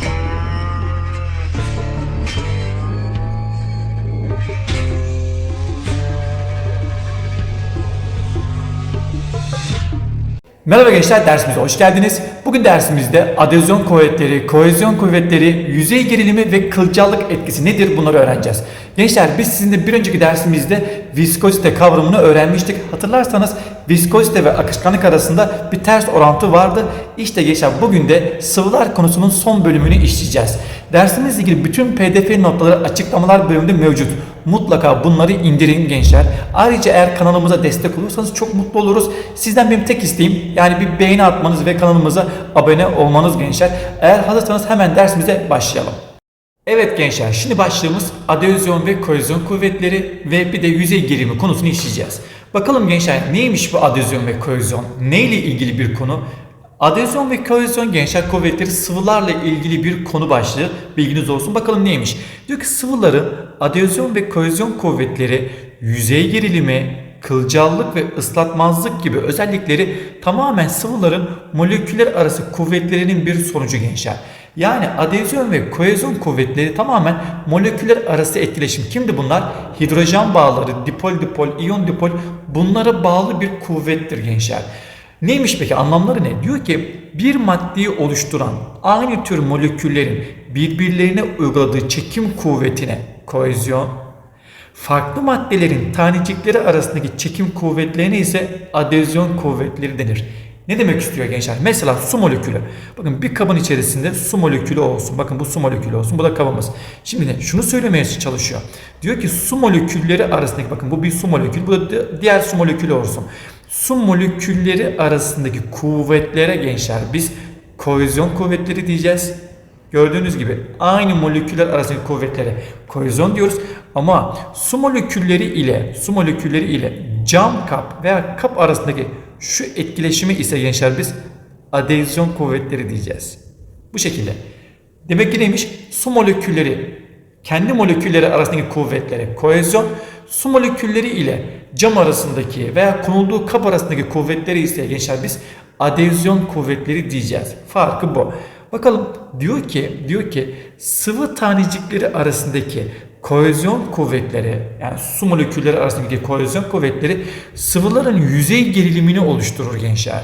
Bye. Merhaba gençler dersimize hoş geldiniz. Bugün dersimizde adezyon kuvvetleri, kohezyon kuvvetleri, yüzey gerilimi ve kılcallık etkisi nedir bunları öğreneceğiz. Gençler biz sizinle bir önceki dersimizde viskozite kavramını öğrenmiştik. Hatırlarsanız viskozite ve akışkanlık arasında bir ters orantı vardı. İşte gençler bugün de sıvılar konusunun son bölümünü işleyeceğiz. Dersimizle ilgili bütün pdf notları açıklamalar bölümünde mevcut. Mutlaka bunları indirin gençler. Ayrıca eğer kanalımıza destek olursanız çok mutlu oluruz. Sizden benim tek isteğim yani bir beğeni atmanız ve kanalımıza abone olmanız gençler. Eğer hazırsanız hemen dersimize başlayalım. Evet gençler şimdi başlığımız adezyon ve kohezyon kuvvetleri ve bir de yüzey gerilimi konusunu işleyeceğiz. Bakalım gençler neymiş bu adezyon ve kohezyon? Neyle ilgili bir konu? Adezyon ve kohezyon gençler kuvvetleri sıvılarla ilgili bir konu başlığı bilginiz olsun. Bakalım neymiş? Diyor ki sıvıların adezyon ve kohezyon kuvvetleri yüzey gerilimi, kılcallık ve ıslatmazlık gibi özellikleri tamamen sıvıların moleküller arası kuvvetlerinin bir sonucu gençler. Yani adezyon ve kohezyon kuvvetleri tamamen moleküller arası etkileşim. Kimdi bunlar? Hidrojen bağları, dipol dipol, iyon dipol bunlara bağlı bir kuvvettir gençler. Neymiş peki anlamları ne? Diyor ki bir maddeyi oluşturan aynı tür moleküllerin birbirlerine uyguladığı çekim kuvvetine kohezyon, farklı maddelerin tanecikleri arasındaki çekim kuvvetlerine ise adezyon kuvvetleri denir. Ne demek istiyor gençler? Mesela su molekülü. Bakın bir kabın içerisinde su molekülü olsun. Bakın bu su molekülü olsun. Bu da kabımız. Şimdi şunu söylemeye çalışıyor. Diyor ki su molekülleri arasındaki bakın bu bir su molekülü. Bu da diğer su molekülü olsun. Su molekülleri arasındaki kuvvetlere gençler biz kohezyon kuvvetleri diyeceğiz. Gördüğünüz gibi aynı moleküller arasındaki kuvvetlere kohezyon diyoruz ama su molekülleri ile su molekülleri ile cam kap veya kap arasındaki şu etkileşimi ise gençler biz adezyon kuvvetleri diyeceğiz. Bu şekilde. Demek ki neymiş? Su molekülleri kendi molekülleri arasındaki kuvvetlere kohezyon, su molekülleri ile cam arasındaki veya konulduğu kap arasındaki kuvvetleri ise gençler biz adezyon kuvvetleri diyeceğiz. Farkı bu. Bakalım diyor ki diyor ki sıvı tanecikleri arasındaki kohezyon kuvvetleri yani su molekülleri arasındaki kohezyon kuvvetleri sıvıların yüzey gerilimini oluşturur gençler.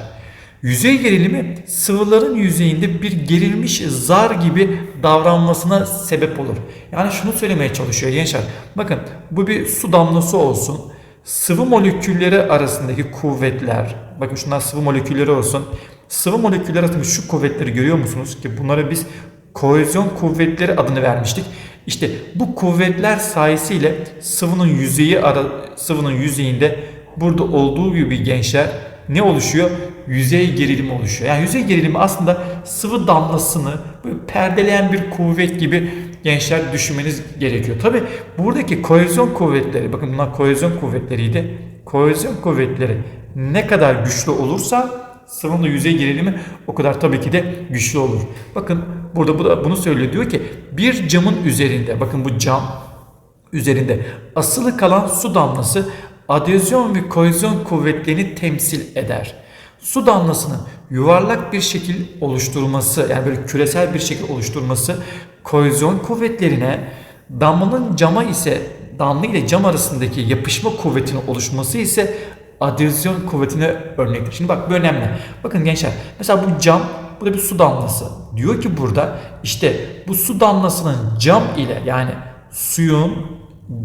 Yüzey gerilimi sıvıların yüzeyinde bir gerilmiş zar gibi davranmasına sebep olur. Yani şunu söylemeye çalışıyor gençler. Bakın bu bir su damlası olsun. Sıvı molekülleri arasındaki kuvvetler. Bakın şunlar sıvı molekülleri olsun. Sıvı moleküller arasındaki şu kuvvetleri görüyor musunuz? Ki bunlara biz kohezyon kuvvetleri adını vermiştik. İşte bu kuvvetler sayesinde sıvının yüzeyi ara, sıvının yüzeyinde burada olduğu gibi gençler ne oluşuyor? Yüzey gerilimi oluşuyor. Yani yüzey gerilimi aslında sıvı damlasını perdeleyen bir kuvvet gibi gençler düşünmeniz gerekiyor. Tabi buradaki kohezyon kuvvetleri bakın bunlar kohezyon kuvvetleriydi. Kohezyon kuvvetleri ne kadar güçlü olursa sıvının yüzey gerilimi o kadar tabii ki de güçlü olur. Bakın burada bu da bunu söylüyor diyor ki bir camın üzerinde bakın bu cam üzerinde asılı kalan su damlası adezyon ve kohezyon kuvvetlerini temsil eder. Su damlasının yuvarlak bir şekil oluşturması yani böyle küresel bir şekil oluşturması kohezyon kuvvetlerine damlanın cama ise damla ile cam arasındaki yapışma kuvvetinin oluşması ise adezyon kuvvetine örnektir. Şimdi bak bu önemli. Bakın gençler mesela bu cam bu da bir su damlası. Diyor ki burada işte bu su damlasının cam ile yani suyun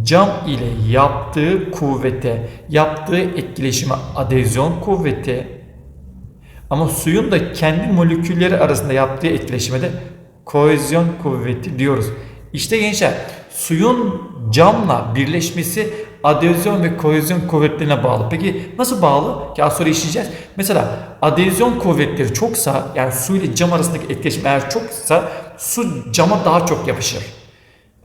cam ile yaptığı kuvvete, yaptığı etkileşime adezyon kuvveti ama suyun da kendi molekülleri arasında yaptığı etkileşime de kohezyon kuvveti diyoruz. İşte gençler suyun camla birleşmesi adezyon ve kohezyon kuvvetlerine bağlı. Peki nasıl bağlı? Ki az sonra işleyeceğiz. Mesela adezyon kuvvetleri çoksa yani su ile cam arasındaki etkileşim eğer çoksa su cama daha çok yapışır.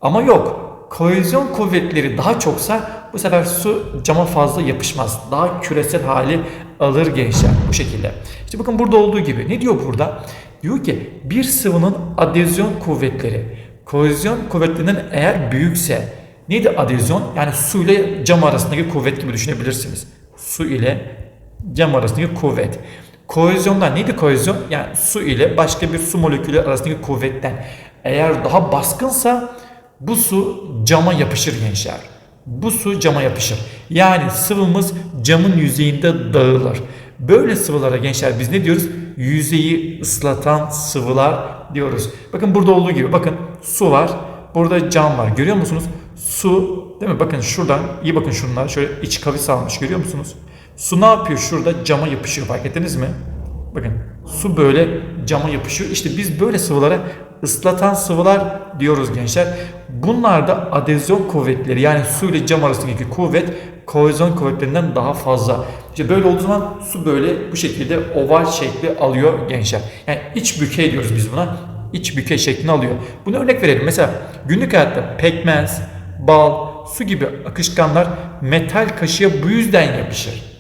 Ama yok. Kohezyon kuvvetleri daha çoksa bu sefer su cama fazla yapışmaz. Daha küresel hali alır gençler bu şekilde. İşte bakın burada olduğu gibi. Ne diyor burada? Diyor ki bir sıvının adezyon kuvvetleri kohezyon kuvvetlerinden eğer büyükse neydi adezyon? Yani su ile cam arasındaki kuvvet gibi düşünebilirsiniz. Su ile cam arasındaki kuvvet. Kohezyondan neydi kohezyon? Yani su ile başka bir su molekülü arasındaki kuvvetten. Eğer daha baskınsa bu su cama yapışır gençler. Bu su cama yapışır. Yani sıvımız camın yüzeyinde dağılır. Böyle sıvılara gençler biz ne diyoruz? Yüzeyi ıslatan sıvılar diyoruz. Bakın burada olduğu gibi bakın su var. Burada cam var. Görüyor musunuz? Su değil mi? Bakın şuradan iyi bakın şunlar. Şöyle iç kavis almış. Görüyor musunuz? Su ne yapıyor? Şurada cama yapışıyor. Fark ettiniz mi? Bakın su böyle cama yapışıyor. İşte biz böyle sıvılara ıslatan sıvılar diyoruz gençler. Bunlar da adezyon kuvvetleri yani su ile cam arasındaki kuvvet kohezyon kuvvetlerinden daha fazla. İşte böyle olduğu zaman su böyle bu şekilde oval şekli alıyor gençler. Yani iç bükey diyoruz biz buna. İç bükey şeklini alıyor. Bunu örnek verelim. Mesela günlük hayatta pekmez, bal, su gibi akışkanlar metal kaşığa bu yüzden yapışır.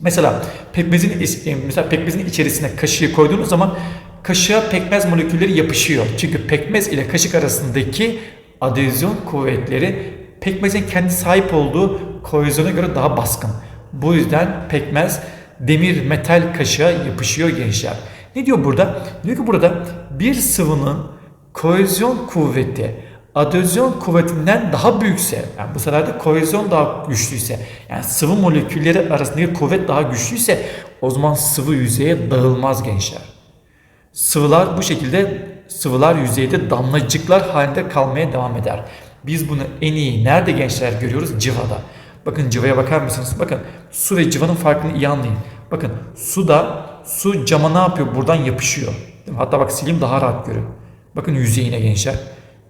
Mesela pekmezin e, mesela pekmezin içerisine kaşığı koyduğunuz zaman kaşığa pekmez molekülleri yapışıyor. Çünkü pekmez ile kaşık arasındaki adezyon kuvvetleri pekmezin kendi sahip olduğu kohezyona göre daha baskın. Bu yüzden pekmez demir metal kaşığa yapışıyor gençler. Ne diyor burada? Diyor ki burada bir sıvının kohezyon kuvveti adezyon kuvvetinden daha büyükse, yani bu sefer de kohezyon daha güçlüyse, yani sıvı molekülleri arasındaki kuvvet daha güçlüyse o zaman sıvı yüzeye dağılmaz gençler. Sıvılar bu şekilde sıvılar yüzeyde damlacıklar halinde kalmaya devam eder. Biz bunu en iyi nerede gençler görüyoruz? Civada. Bakın civaya bakar mısınız? Bakın su ve civanın farkını iyi anlayın. Bakın su da su cama ne yapıyor? Buradan yapışıyor. Hatta bak sileyim daha rahat görün. Bakın yüzeyine gençler.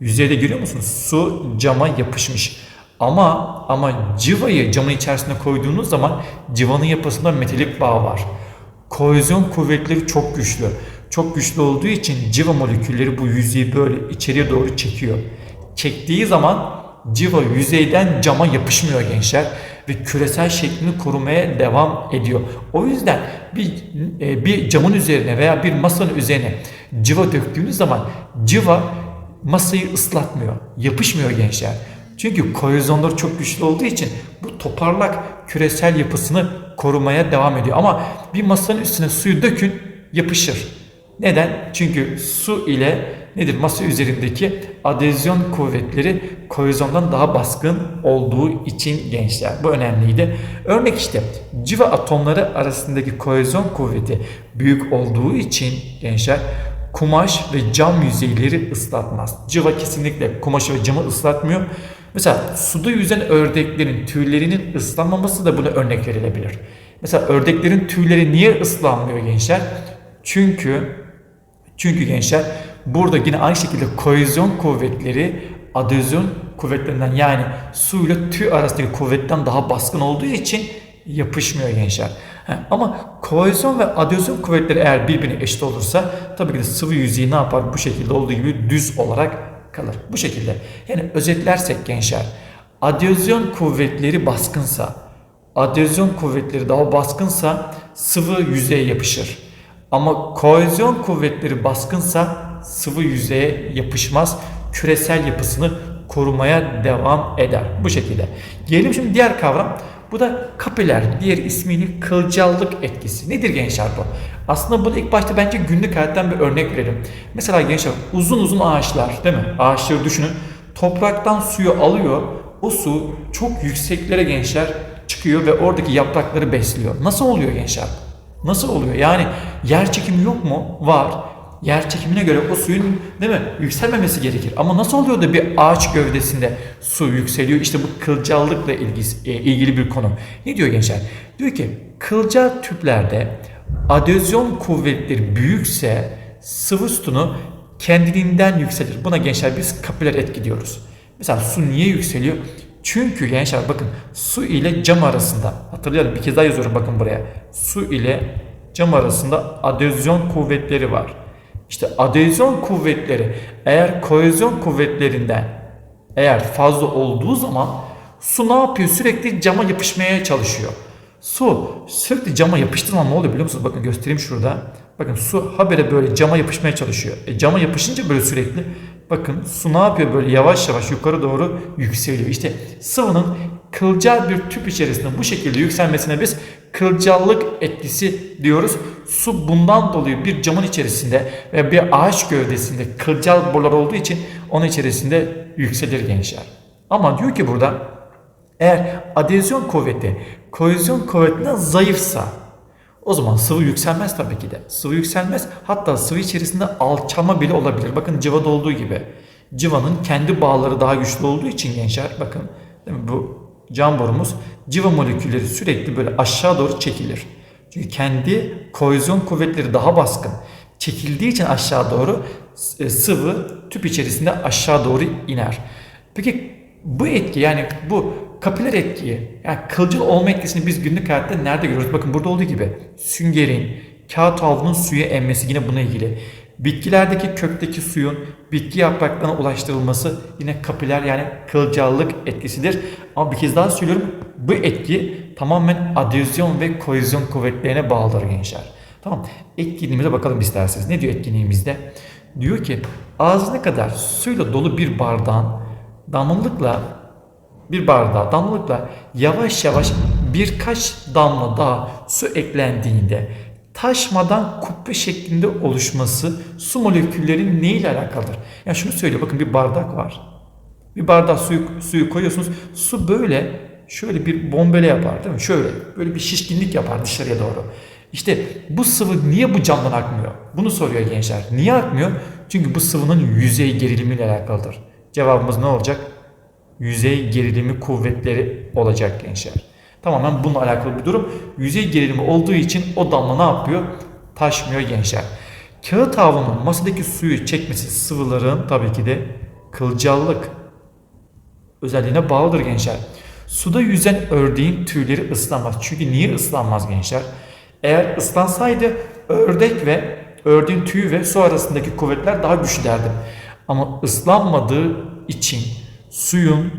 Yüzeyde görüyor musunuz? Su cama yapışmış. Ama ama civayı camın içerisine koyduğunuz zaman civanın yapısında metalik bağ var. Kohezyon kuvvetleri çok güçlü. Çok güçlü olduğu için civa molekülleri bu yüzeyi böyle içeriye doğru çekiyor. Çektiği zaman civa yüzeyden cama yapışmıyor gençler ve küresel şeklini korumaya devam ediyor. O yüzden bir e, bir camın üzerine veya bir masanın üzerine civa döktüğünüz zaman civa masayı ıslatmıyor, yapışmıyor gençler. Çünkü kohezyonları çok güçlü olduğu için bu toparlak küresel yapısını korumaya devam ediyor. Ama bir masanın üstüne suyu dökün yapışır. Neden? Çünkü su ile nedir? Masa üzerindeki adezyon kuvvetleri kohezyondan daha baskın olduğu için gençler. Bu önemliydi. Örnek işte civa atomları arasındaki kohezyon kuvveti büyük olduğu için gençler kumaş ve cam yüzeyleri ıslatmaz. Civa kesinlikle kumaşı ve camı ıslatmıyor. Mesela suda yüzen ördeklerin tüylerinin ıslanmaması da buna örnek verilebilir. Mesela ördeklerin tüyleri niye ıslanmıyor gençler? Çünkü çünkü gençler burada yine aynı şekilde kohezyon kuvvetleri adezyon kuvvetlerinden yani su ile tüy arasındaki kuvvetten daha baskın olduğu için yapışmıyor gençler. ama kohezyon ve adezyon kuvvetleri eğer birbirine eşit olursa tabii ki de sıvı yüzeyi ne yapar? Bu şekilde olduğu gibi düz olarak kalır. Bu şekilde. Yani özetlersek gençler adezyon kuvvetleri baskınsa adezyon kuvvetleri daha baskınsa sıvı yüzeye yapışır. Ama kohezyon kuvvetleri baskınsa sıvı yüzeye yapışmaz. Küresel yapısını korumaya devam eder. Bu şekilde. Gelelim şimdi diğer kavram. Bu da kapiler, diğer ismiyle kılcallık etkisi. Nedir gençler bu? Aslında bunu ilk başta bence günlük hayattan bir örnek verelim. Mesela gençler uzun uzun ağaçlar değil mi? Ağaçları düşünün. Topraktan suyu alıyor. O su çok yükseklere gençler çıkıyor ve oradaki yaprakları besliyor. Nasıl oluyor gençler? Nasıl oluyor? Yani yer çekimi yok mu? Var. Yer çekimine göre o suyun değil mi yükselmemesi gerekir. Ama nasıl oluyor da bir ağaç gövdesinde su yükseliyor? İşte bu kılcallıkla ilgisi, e, ilgili bir konu. Ne diyor gençler? Diyor ki kılcal tüplerde adezyon kuvvetleri büyükse sıvı sütunu kendiliğinden yükselir. Buna gençler biz kapiler etki diyoruz. Mesela su niye yükseliyor? Çünkü gençler bakın su ile cam arasında hatırlayalım bir kez daha yazıyorum bakın buraya. Su ile cam arasında adezyon kuvvetleri var. İşte adezyon kuvvetleri eğer kohezyon kuvvetlerinden eğer fazla olduğu zaman su ne yapıyor? Sürekli cama yapışmaya çalışıyor. Su sürekli cama yapıştığı zaman ne oluyor biliyor musunuz? Bakın göstereyim şurada. Bakın su habere böyle cama yapışmaya çalışıyor. E, cama yapışınca böyle sürekli bakın su ne yapıyor böyle yavaş yavaş yukarı doğru yükseliyor. İşte sıvının kılcal bir tüp içerisinde bu şekilde yükselmesine biz kılcallık etkisi diyoruz. Su bundan dolayı bir camın içerisinde ve bir ağaç gövdesinde kılcal borular olduğu için onun içerisinde yükselir gençler. Ama diyor ki burada eğer adezyon kuvveti kohezyon kuvvetinden zayıfsa o zaman sıvı yükselmez tabii ki de. Sıvı yükselmez. Hatta sıvı içerisinde alçalma bile olabilir. Bakın cıvada olduğu gibi. Cıvanın kendi bağları daha güçlü olduğu için gençler bakın değil mi? bu cam borumuz cıva molekülleri sürekli böyle aşağı doğru çekilir. Çünkü kendi kohezyon kuvvetleri daha baskın. Çekildiği için aşağı doğru e, sıvı tüp içerisinde aşağı doğru iner. Peki bu etki yani bu kapiler etkiyi yani kılcal olma etkisini biz günlük hayatta nerede görüyoruz? Bakın burada olduğu gibi süngerin, kağıt havlunun suya emmesi yine buna ilgili. Bitkilerdeki kökteki suyun bitki yapraklarına ulaştırılması yine kapiler yani kılcallık etkisidir. Ama bir kez daha söylüyorum bu etki tamamen adezyon ve kohezyon kuvvetlerine bağlıdır gençler. Tamam etkinliğimize bakalım isterseniz. Ne diyor etkinliğimizde? Diyor ki ağzına kadar suyla dolu bir bardağın damlalıkla bir bardağa damlalıkla yavaş yavaş birkaç damla daha su eklendiğinde taşmadan kubbe şeklinde oluşması su moleküllerinin ne ile alakalıdır? Yani şunu söylüyor bakın bir bardak var. Bir bardak suyu, suyu koyuyorsunuz. Su böyle şöyle bir bombele yapar değil mi? Şöyle böyle bir şişkinlik yapar dışarıya doğru. İşte bu sıvı niye bu camdan akmıyor? Bunu soruyor gençler. Niye akmıyor? Çünkü bu sıvının yüzey gerilimiyle alakalıdır. Cevabımız ne olacak? Yüzey gerilimi kuvvetleri olacak gençler. Tamamen bununla alakalı bir durum. Yüzey gerilimi olduğu için o damla ne yapıyor? Taşmıyor gençler. Kağıt havlunun masadaki suyu çekmesi sıvıların tabii ki de kılcallık özelliğine bağlıdır gençler. Suda yüzen ördeğin tüyleri ıslanmaz. Çünkü niye ıslanmaz gençler? Eğer ıslansaydı ördek ve ördeğin tüyü ve su arasındaki kuvvetler daha güçlü derdim. Ama ıslanmadığı için suyun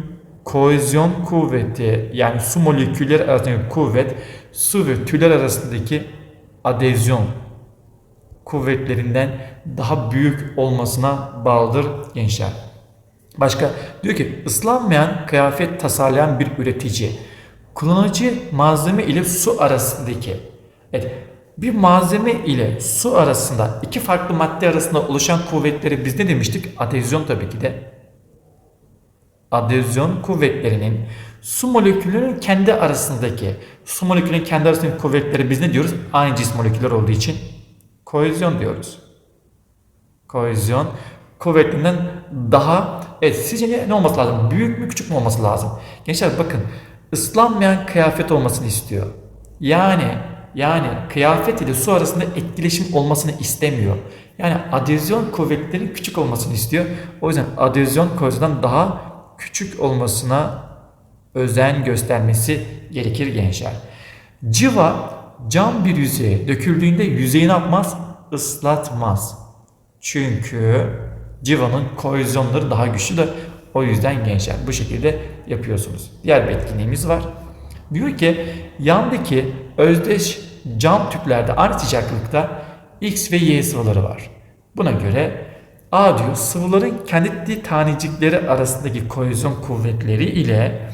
kohezyon kuvveti yani su molekülleri arasındaki kuvvet su ve tüyler arasındaki adezyon kuvvetlerinden daha büyük olmasına bağlıdır gençler. Başka diyor ki ıslanmayan kıyafet tasarlayan bir üretici kullanıcı malzeme ile su arasındaki evet, bir malzeme ile su arasında iki farklı madde arasında oluşan kuvvetleri biz ne demiştik? Adezyon tabii ki de. Adezyon kuvvetlerinin su moleküllerinin kendi arasındaki su molekülünün kendi arasındaki kuvvetleri biz ne diyoruz? Aynı cins moleküller olduğu için kohezyon diyoruz. Kohezyon kuvvetinden daha evet sizce ne olması lazım? Büyük mü küçük mü olması lazım? Gençler bakın ıslanmayan kıyafet olmasını istiyor. Yani yani kıyafet ile su arasında etkileşim olmasını istemiyor. Yani adezyon kuvvetlerinin küçük olmasını istiyor. O yüzden adezyon kohezyondan daha küçük olmasına özen göstermesi gerekir gençler. Civa cam bir yüzeye döküldüğünde yüzeyi yapmaz? Islatmaz. Çünkü civanın kohezyonları daha güçlüdür. O yüzden gençler bu şekilde yapıyorsunuz. Diğer bir etkinliğimiz var. Diyor ki yandaki özdeş cam tüplerde aynı sıcaklıkta X ve Y sıvıları var. Buna göre A diyor sıvıların kendi tanecikleri arasındaki kohezyon kuvvetleri ile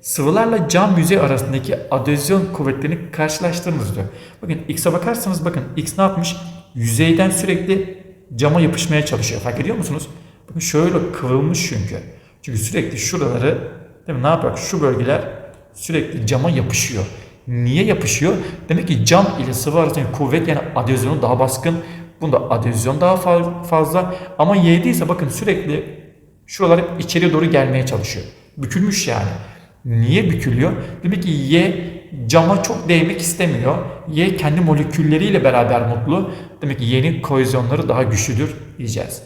sıvılarla cam yüzey arasındaki adezyon kuvvetlerini karşılaştırınız diyor. Bakın X'e bakarsanız bakın X ne yapmış? Yüzeyden sürekli cama yapışmaya çalışıyor. Fark ediyor musunuz? Bakın şöyle kıvrılmış çünkü. Çünkü sürekli şuraları değil mi? Ne yapıyor? Şu bölgeler sürekli cama yapışıyor. Niye yapışıyor? Demek ki cam ile sıvı arasındaki kuvvet yani adezyonu daha baskın. Bunda adezyon daha fazla. Ama Y'de ise bakın sürekli şuralar hep içeriye doğru gelmeye çalışıyor. Bükülmüş yani. Niye bükülüyor? Demek ki Y cama çok değmek istemiyor. Y kendi molekülleriyle beraber mutlu. Demek ki Y'nin kohezyonları daha güçlüdür diyeceğiz.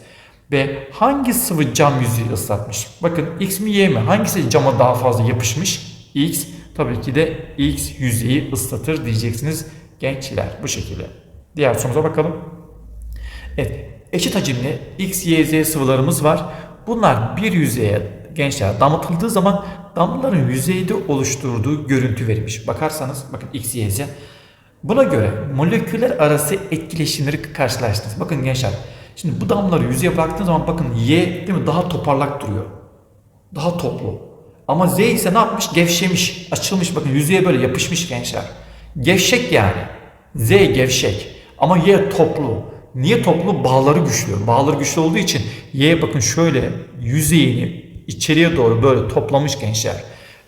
Ve hangi sıvı cam yüzeyi ıslatmış? Bakın X mi Y mi? Hangisi cama daha fazla yapışmış? X. Tabii ki de X yüzeyi ıslatır diyeceksiniz gençler bu şekilde. Diğer sorumuza bakalım. Evet, eşit hacimli X, Y, Z sıvılarımız var. Bunlar bir yüzeye gençler damlatıldığı zaman damlaların yüzeyde oluşturduğu görüntü verilmiş. Bakarsanız bakın X, Y, Z. Buna göre moleküller arası etkileşimleri karşılaştınız. Bakın gençler şimdi bu damlaları yüzeye bıraktığınız zaman bakın Y değil mi daha toparlak duruyor. Daha toplu. Ama Z ise ne yapmış? Gevşemiş, açılmış. Bakın yüzeye böyle yapışmış gençler. Gevşek yani. Z gevşek. Ama Y toplu. Niye toplu? Bağları güçlü. Bağları güçlü olduğu için Y bakın şöyle yüzeyini içeriye doğru böyle toplamış gençler.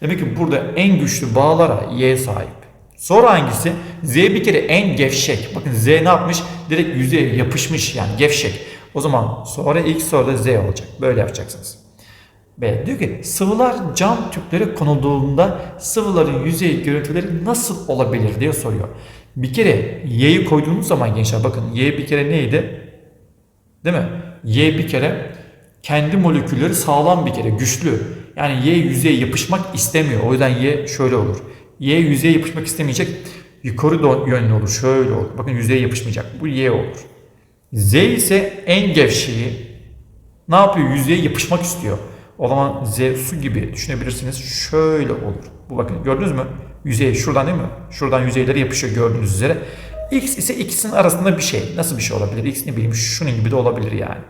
Demek ki burada en güçlü bağlara Y sahip. Sonra hangisi? Z bir kere en gevşek. Bakın Z ne yapmış? Direkt yüzeye yapışmış yani gevşek. O zaman sonra X sonra da Z olacak. Böyle yapacaksınız. B diyor ki sıvılar cam tüplere konulduğunda sıvıların yüzey görüntüleri nasıl olabilir diye soruyor. Bir kere Y'yi koyduğunuz zaman gençler bakın Y bir kere neydi? Değil mi? Y bir kere kendi molekülleri sağlam bir kere güçlü. Yani Y yüzeye yapışmak istemiyor. O yüzden Y şöyle olur. Y yüzeye yapışmak istemeyecek. Yukarı yönlü olur. Şöyle olur. Bakın yüzeye yapışmayacak. Bu Y olur. Z ise en gevşeği ne yapıyor? Yüzeye yapışmak istiyor. O zaman Z su gibi düşünebilirsiniz. Şöyle olur. Bu bakın gördünüz mü? Yüzeye şuradan değil mi? Şuradan yüzeylere yapışıyor gördüğünüz üzere. X ise ikisinin arasında bir şey. Nasıl bir şey olabilir? X ne bileyim şunun gibi de olabilir yani.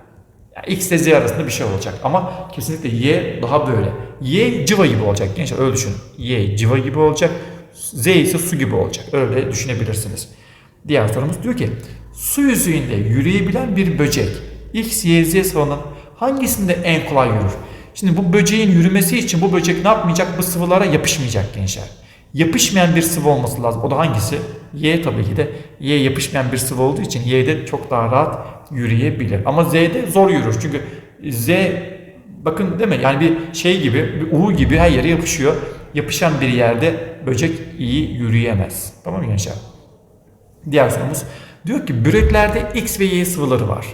yani X ile Z arasında bir şey olacak. Ama kesinlikle Y daha böyle. Y cıva gibi olacak gençler öyle düşünün. Y cıva gibi olacak. Z ise su gibi olacak. Öyle düşünebilirsiniz. Diğer sorumuz diyor ki su yüzeyinde yürüyebilen bir böcek X, Y, Z sıvının hangisinde en kolay yürür? Şimdi bu böceğin yürümesi için bu böcek ne yapmayacak? Bu sıvılara yapışmayacak gençler. Yapışmayan bir sıvı olması lazım. O da hangisi? Y tabii ki de. Y yapışmayan bir sıvı olduğu için Y'de çok daha rahat yürüyebilir. Ama Z'de zor yürür. Çünkü Z bakın değil mi? Yani bir şey gibi, bir U gibi her yere yapışıyor. Yapışan bir yerde böcek iyi yürüyemez. Tamam mı gençler? Diğer sorumuz. Diyor ki büreklerde X ve Y sıvıları var.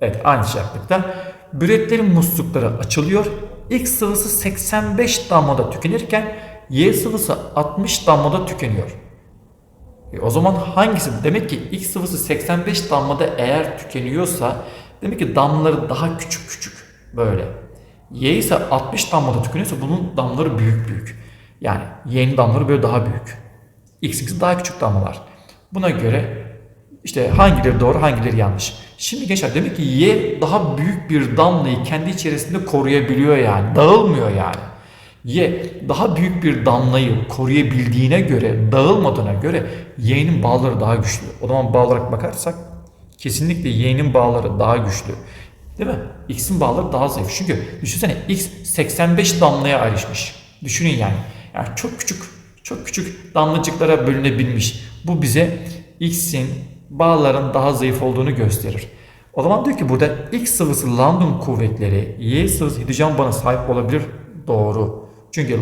Evet aynı sıcaklıkta. Büreklerin muslukları açılıyor. X sıvısı 85 damlada tükenirken Y sıvısı 60 damlada tükeniyor. E o zaman hangisi? Demek ki X sıvısı 85 damlada eğer tükeniyorsa demek ki damlaları daha küçük küçük böyle. Y ise 60 damlada tükeniyorsa bunun damlaları büyük büyük. Yani Y'nin damlaları böyle daha büyük. X ise daha küçük damlalar. Buna göre işte hangileri doğru hangileri yanlış. Şimdi gençler demek ki Y daha büyük bir damlayı kendi içerisinde koruyabiliyor yani. Dağılmıyor yani. Y daha büyük bir damlayı koruyabildiğine göre, dağılmadığına göre Y'nin bağları daha güçlü. O zaman bağ olarak bakarsak kesinlikle Y'nin bağları daha güçlü. Değil mi? X'in bağları daha zayıf. Çünkü düşünsene X 85 damlaya ayrışmış. Düşünün yani. Yani çok küçük, çok küçük damlacıklara bölünebilmiş. Bu bize X'in bağların daha zayıf olduğunu gösterir. O zaman diyor ki burada X sıvısı London kuvvetleri, Y sıvısı hidrojen bağına sahip olabilir. Doğru. Çünkü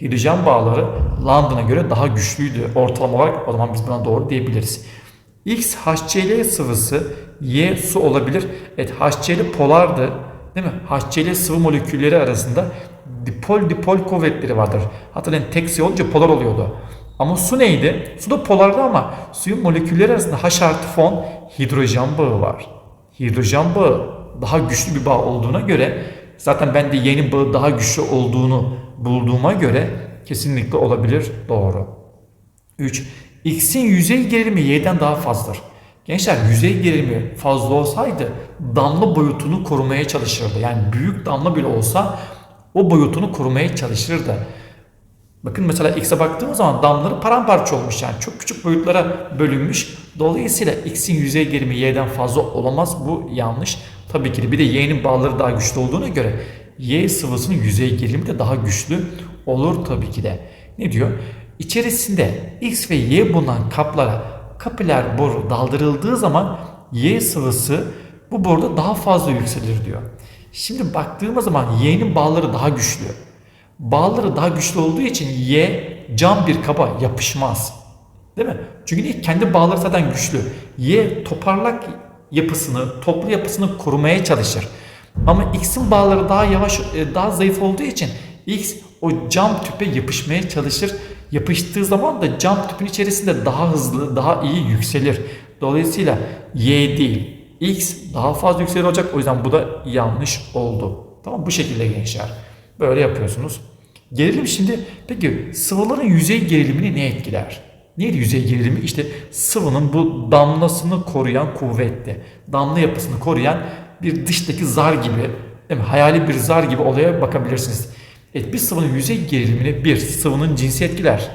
hidrojen bağları London'a göre daha güçlüydü ortalama olarak. O zaman biz buna doğru diyebiliriz. X HCl sıvısı, Y su olabilir. Evet HCl polardı. Değil mi? HCl sıvı molekülleri arasında dipol dipol kuvvetleri vardır. Hatırlayın tek olunca polar oluyordu. Ama su neydi? Su da polardı ama suyun molekülleri arasında H artı fon hidrojen bağı var. Hidrojen bağı daha güçlü bir bağ olduğuna göre zaten ben de yeni bağı daha güçlü olduğunu bulduğuma göre kesinlikle olabilir doğru. 3. X'in yüzey gerilimi Y'den daha fazladır. Gençler yüzey gerilimi fazla olsaydı damla boyutunu korumaya çalışırdı. Yani büyük damla bile olsa o boyutunu korumaya çalışırdı. Bakın mesela X'e baktığımız zaman damları paramparça olmuş yani çok küçük boyutlara bölünmüş. Dolayısıyla X'in yüzey gerilimi Y'den fazla olamaz. Bu yanlış. Tabii ki de bir de Y'nin bağları daha güçlü olduğuna göre Y sıvısının yüzey gerilimi de daha güçlü olur tabii ki de. Ne diyor? İçerisinde X ve Y bulunan kaplara kapiler boru daldırıldığı zaman Y sıvısı bu boruda daha fazla yükselir diyor. Şimdi baktığımız zaman Y'nin bağları daha güçlü. Bağları daha güçlü olduğu için Y cam bir kaba yapışmaz. Değil mi? Çünkü kendi bağları zaten güçlü. Y toparlak yapısını, toplu yapısını korumaya çalışır. Ama X'in bağları daha yavaş, e, daha zayıf olduğu için X o cam tüpe yapışmaya çalışır. Yapıştığı zaman da cam tüpün içerisinde daha hızlı, daha iyi yükselir. Dolayısıyla Y değil, X daha fazla yükselir olacak. O yüzden bu da yanlış oldu. Tamam bu şekilde gençler. Böyle yapıyorsunuz. Gerilim şimdi peki sıvıların yüzey gerilimini ne etkiler? Neydi yüzey gerilimi? İşte sıvının bu damlasını koruyan kuvvetti. Damla yapısını koruyan bir dıştaki zar gibi, değil mi? hayali bir zar gibi olaya bakabilirsiniz. Evet bir sıvının yüzey gerilimini bir sıvının cinsi etkiler.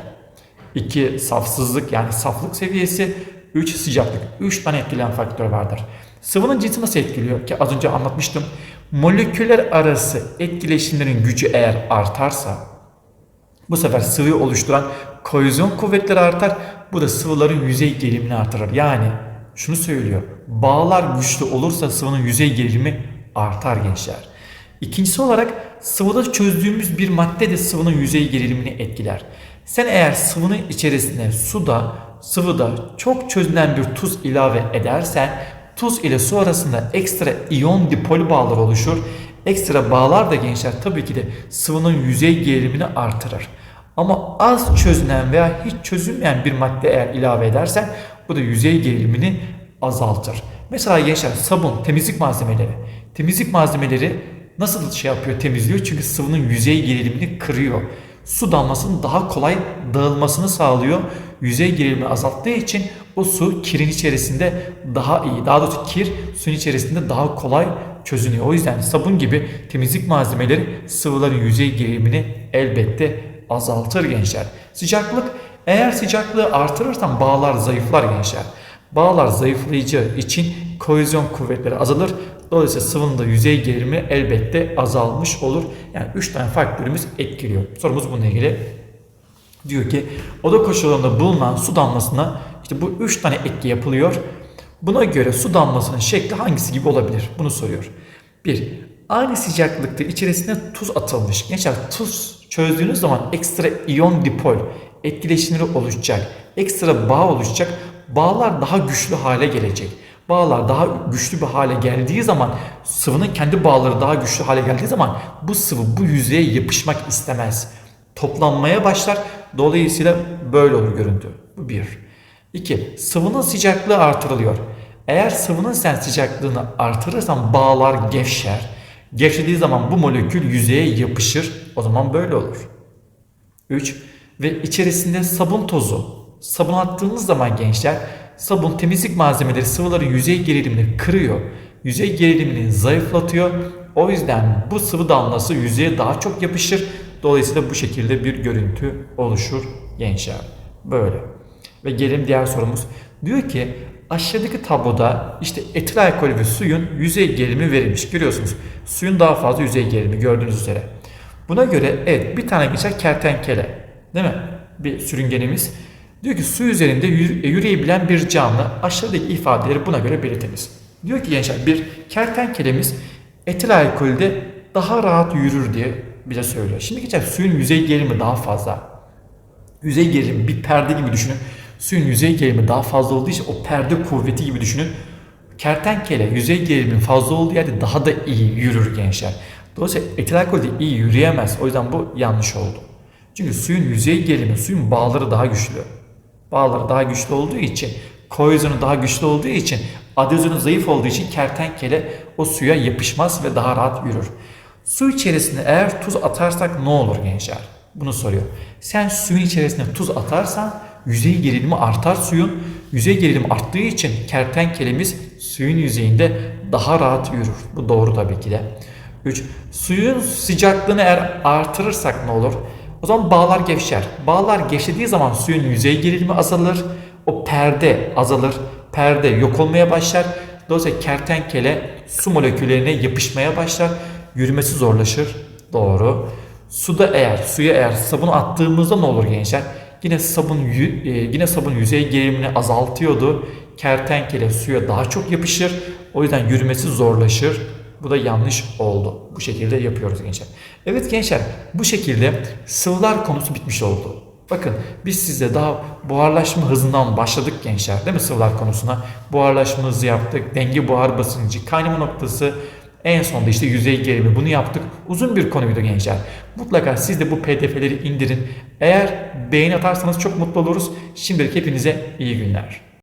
2 safsızlık yani saflık seviyesi, 3 sıcaklık. 3 tane etkileyen faktör vardır. Sıvının cinsi nasıl etkiliyor ki az önce anlatmıştım. Moleküller arası etkileşimlerin gücü eğer artarsa bu sefer sıvıyı oluşturan kohezyon kuvvetleri artar. Bu da sıvıların yüzey gerilimini artırır. Yani şunu söylüyor. Bağlar güçlü olursa sıvının yüzey gerilimi artar gençler. İkincisi olarak sıvıda çözdüğümüz bir madde de sıvının yüzey gerilimini etkiler. Sen eğer sıvının içerisine suda, sıvıda çok çözünen bir tuz ilave edersen tuz ile su arasında ekstra iyon dipol bağlar oluşur. Ekstra bağlar da gençler tabii ki de sıvının yüzey gerilimini artırır. Ama az çözünen veya hiç çözülmeyen bir madde eğer ilave edersen bu da yüzey gerilimini azaltır. Mesela gençler sabun, temizlik malzemeleri. Temizlik malzemeleri nasıl şey yapıyor, temizliyor? Çünkü sıvının yüzey gerilimini kırıyor. Su damlasının daha kolay dağılmasını sağlıyor. Yüzey gerilimini azalttığı için o su kirin içerisinde daha iyi. Daha doğrusu kir suyun içerisinde daha kolay çözünüyor. O yüzden sabun gibi temizlik malzemeleri sıvıların yüzey gerilimini elbette azaltır gençler. Sıcaklık eğer sıcaklığı artırırsan bağlar zayıflar gençler. Bağlar zayıflayıcı için kohezyon kuvvetleri azalır. Dolayısıyla sıvının da yüzey gerilimi elbette azalmış olur. Yani 3 tane faktörümüz etkiliyor. Sorumuz bununla ilgili. Diyor ki oda koşullarında bulunan su damlasına işte bu 3 tane etki yapılıyor. Buna göre su damlasının şekli hangisi gibi olabilir? Bunu soruyor. 1. Aynı sıcaklıkta içerisine tuz atılmış. Gençler tuz çözdüğünüz zaman ekstra iyon dipol etkileşimleri oluşacak. Ekstra bağ oluşacak. Bağlar daha güçlü hale gelecek. Bağlar daha güçlü bir hale geldiği zaman sıvının kendi bağları daha güçlü hale geldiği zaman bu sıvı bu yüzeye yapışmak istemez. Toplanmaya başlar. Dolayısıyla böyle olur görüntü. Bu bir. İki, sıvının sıcaklığı artırılıyor. Eğer sıvının sen sıcaklığını artırırsan bağlar gevşer. Gevşediği zaman bu molekül yüzeye yapışır. O zaman böyle olur. 3. Ve içerisinde sabun tozu. Sabun attığınız zaman gençler sabun temizlik malzemeleri sıvıların yüzey gerilimini kırıyor. Yüzey gerilimini zayıflatıyor. O yüzden bu sıvı damlası yüzeye daha çok yapışır. Dolayısıyla bu şekilde bir görüntü oluşur gençler. Böyle. Ve gelin diğer sorumuz. Diyor ki aşağıdaki tabloda işte etil alkol ve suyun yüzey gerilimi verilmiş. Görüyorsunuz. Suyun daha fazla yüzey gerilimi gördüğünüz üzere. Buna göre evet bir tane geçer kertenkele. Değil mi? Bir sürüngenimiz. Diyor ki su üzerinde yürüyebilen bir canlı aşağıdaki ifadeleri buna göre belirtiniz. Diyor ki gençler bir kertenkelemiz etil alkolde daha rahat yürür diye bize söylüyor. Şimdi geçer suyun yüzey gerilimi daha fazla. Yüzey gerilimi bir perde gibi düşünün. Suyun yüzey gerilimi daha fazla olduğu için o perde kuvveti gibi düşünün. Kertenkele yüzey gerilimin fazla olduğu yerde daha da iyi yürür gençler. Dolayısıyla etil alkolde iyi yürüyemez. O yüzden bu yanlış oldu. Çünkü suyun yüzey gerilimi, suyun bağları daha güçlü. Bağları daha güçlü olduğu için, kohezyonu daha güçlü olduğu için, adezyonu zayıf olduğu için kertenkele o suya yapışmaz ve daha rahat yürür. Su içerisine eğer tuz atarsak ne olur gençler? Bunu soruyor. Sen suyun içerisine tuz atarsan yüzey gerilimi artar suyun. Yüzey gerilimi arttığı için kertenkelemiz suyun yüzeyinde daha rahat yürür. Bu doğru tabii ki de. 3. Suyun sıcaklığını eğer artırırsak ne olur? O zaman bağlar gevşer. Bağlar gevşediği zaman suyun yüzey gerilimi azalır. O perde azalır. Perde yok olmaya başlar. Dolayısıyla kertenkele su moleküllerine yapışmaya başlar. Yürümesi zorlaşır. Doğru. Suda eğer, suya eğer sabun attığımızda ne olur gençler? Yine sabun e, yine sabun yüzey gerilimini azaltıyordu. Kertenkele suya daha çok yapışır. O yüzden yürümesi zorlaşır. Bu da yanlış oldu. Bu şekilde yapıyoruz gençler. Evet gençler bu şekilde sıvılar konusu bitmiş oldu. Bakın biz size daha buharlaşma hızından başladık gençler değil mi sıvılar konusuna? Buharlaşma hızı yaptık, denge buhar basıncı, kaynama noktası, en sonunda işte yüzey gerilimi bunu yaptık. Uzun bir konuydu gençler. Mutlaka siz de bu pdf'leri indirin. Eğer beğeni atarsanız çok mutlu oluruz. Şimdilik hepinize iyi günler.